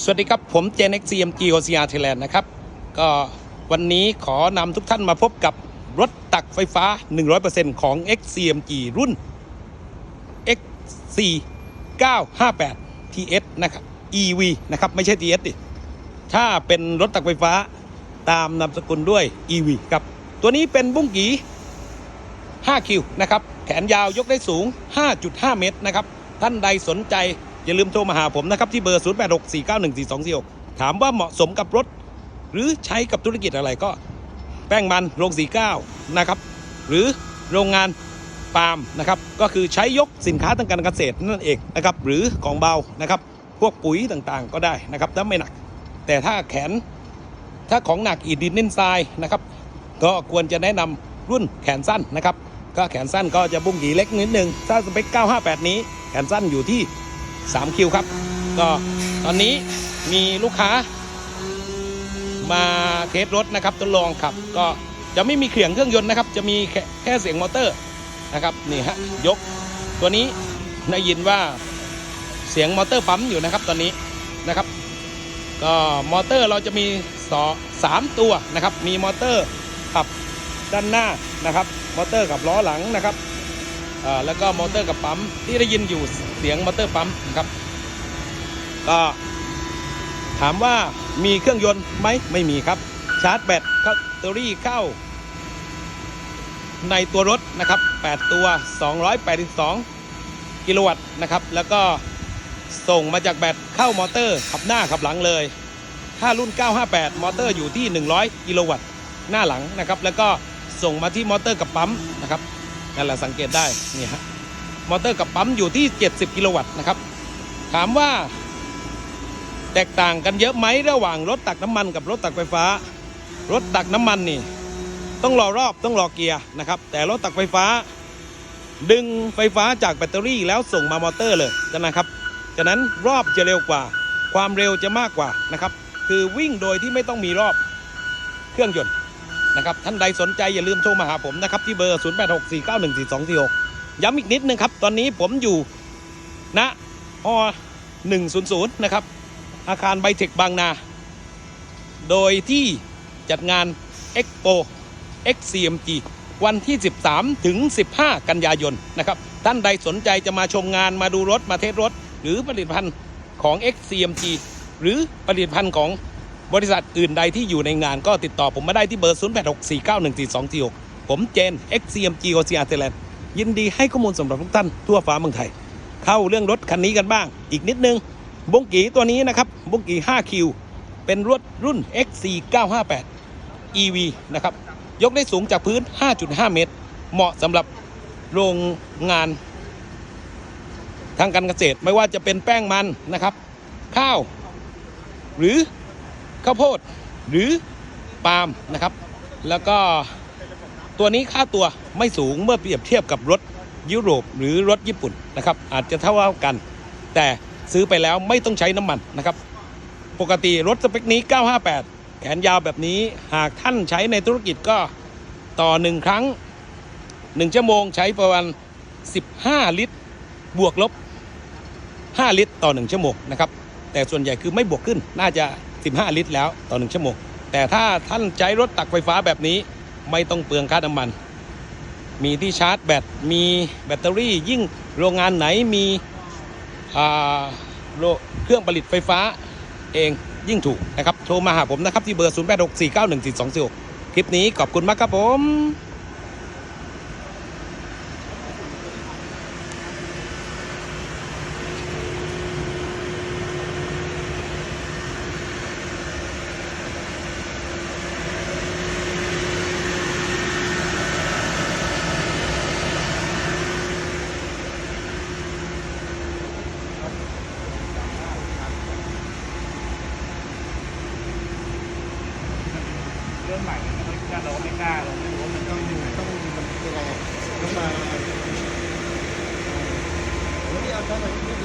สวัสดีครับ ผมเจน XCMG OCR Thailand นะครับ ก็วันนี้ขอนำทุกท่านมาพบกับรถตักไฟฟ้า 100%ของ XCMG รุ่น XC 958 TS นะครับ EV นะครับ ไม่ใช่ TS ดิถ้าเป็นรถตักไฟฟ้าตามนามสกุลด้วย EV ครับ ตัวนี้เป็นบุ้งกี 5 คิวนะครับ แขนยาวยกได้สูง 5.5 เมตรนะครับ ท่านใดสนใจ อย่าลืมโทรมาหาผมนะครับ ที่เบอร์ 0864914246 ถามว่าเหมาะสมกับรถ หรือใช้กับธุรกิจอะไรก็ แป้งมันโรง49นะครับ หรือโรงงานปาล์มนะครับ ก็คือใช้ยกสินค้าทางการเกษตรนั่นเองนะครับ หรือของเบานะครับ พวกปุ๋ยต่างๆ ก็ได้นะครับถ้าไม่หนัก แต่ถ้าแขน ถ้าของหนักอีดดินเน้นทรายนะครับ ก็ควรจะแนะนำรุ่นแขนสั้นนะครับ ก็แขนสั้นก็จะบุ้งหีเล็กนิดนึง ถ้าสเปค 958 นี้แขนสั้นอยู่ที่ 3 คิวครับ ก็ตอนนี้มีลูกค้า มาเทสรถนะครับทดลองขับ ก็จะไม่มีเขียงเครื่องยนต์นะครับ จะมีแค่แค่เสียงมอเตอร์นะครับนี่ฮะยกตัวนี้ได้ยินว่าเสียงมอเตอร์ปั๊มอยู่นะครับตอนนี้นะครับ ก็มอเตอร์เราจะมีสอสามตัวนะครับ มีมอเตอร์ขับด้านหน้านะครับ มอเตอร์กับล้อหลังนะครับ แล้วก็มอเตอร์กับปั๊มที่ได้ยินอยู่เสียงมอเตอร์ปั๊มนะครับก็ถามว่ามีเครื่องยนต์ไหมไม่มีครับ ชาร์จแบตเข้าแบตเตอรี่เข้า ในตัวรถนะครับ 8 ตัว 282 กิโลวัตต์นะครับ แล้วก็ส่งมาจากแบตเข้ามอเตอร์ขับหน้าขับหลังเลย ถ้ารุ่น 958 มอเตอร์อยู่ที่ 100 กิโลวัตต์หน้าหลังนะครับ แล้วก็ส่งมาที่มอเตอร์กับปั๊มนะครับ นั่นแหละสังเกตได้นี่ฮะมอเตอร์กับปั๊มอยู่ที่ 70 กิโลวัตต์นะครับ ถามว่า แตกต่างกันเยอะไหมระหว่างรถตักน้ำมันกับรถตักไฟฟ้า รถตักน้ำมันนี่ ต้องรอรอบต้องรอเกียร์นะครับ แต่รถตักไฟฟ้า ดึงไฟฟ้าจากแบตเตอรี่แล้วส่งมามอเตอร์เลยนะครับฉะนั้นรอบจะเร็วกว่า ความเร็วจะมากกว่านะครับ คือวิ่งโดยที่ไม่ต้องมีรอบเครื่องยนต์ นะครับท่านใดสนใจอย่าลืมโทรมาหาผมนะครับที่เบอร์ 0864914246 ย้ำอีกนิดนึงครับ ตอนนี้ผมอยู่ณอ100นะครับ อาคารไบเทคบางนา โดยที่จัดงาน Expo XCMG วันที่ 13 ถึง 15 กันยายนนะครับ ท่านใดสนใจจะมาชมงานมาดูรถ มาเทสรถ หรือผลิตภัณฑ์ของ XCMG หรือผลิตภัณฑ์ของ บริษัทอื่นใดที่อยู่ในงานก็ติดต่อผมมาได้ที่เบอร์ 0864914246 ผมเจน XCMG OCR Thailand ยินดีให้ข้อมูลสำหรับทุกท่านทั่วฟ้าเมืองไทย เข้าเรื่องรถคันนี้กันบ้าง อีกนิดนึงบุงกีตัวนี้นะครับบุงกี5คิวเป็นรถรุ่น XC 958 EV นะครับยกได้สูงจากพื้น 5.5 เมตร เหมาะสำหรับโรงงานทางการเกษตรไม่ว่าจะเป็นแป้งมันนะครับ ข้าว หรือ ข้าวโพดหรือปาล์มนะครับ แล้วก็ตัวนี้ค่าตัวไม่สูงเมื่อเปรียบเทียบกับรถยุโรปหรือรถญี่ปุ่นนะครับ อาจจะเท่ากัน แต่ซื้อไปแล้วไม่ต้องใช้น้ำมันนะครับ ปกติรถสเปคนี้ 958 แขนยาวแบบนี้หากท่านใช้ในธุรกิจก็ต่อหนึ่งครั้ง 1 ชั่วโมงใช้ประมาณ 15 ลิตร บวกลบ 5 ลิตรต่อ 1 ชั่วโมงนะครับ แต่ส่วนใหญ่คือไม่บวกขึ้นน่าจะ 15 ลิตรแล้วต่อ1ชั่วโมง แต่ถ้าท่านใช้รถตักไฟฟ้าแบบนี้ไม่ต้องเปลืองค่าน้ำมัน มีที่ชาร์จแบตมีแบตเตอรี่ยิ่งโรงงานไหนมีอ่าเครื่องผลิตไฟฟ้าเองยิ่งถูกนะครับ โทรมาหาผมนะครับ ที่เบอร์ 0864914246 คลิปนี้ขอบคุณมากครับผมื่องใหม่เราไม่กล้าเราไม่กล้าเราไม่รู้ามันต้องยังต้องมันยังไงต้องมาแล้วที่เอาเข้ามา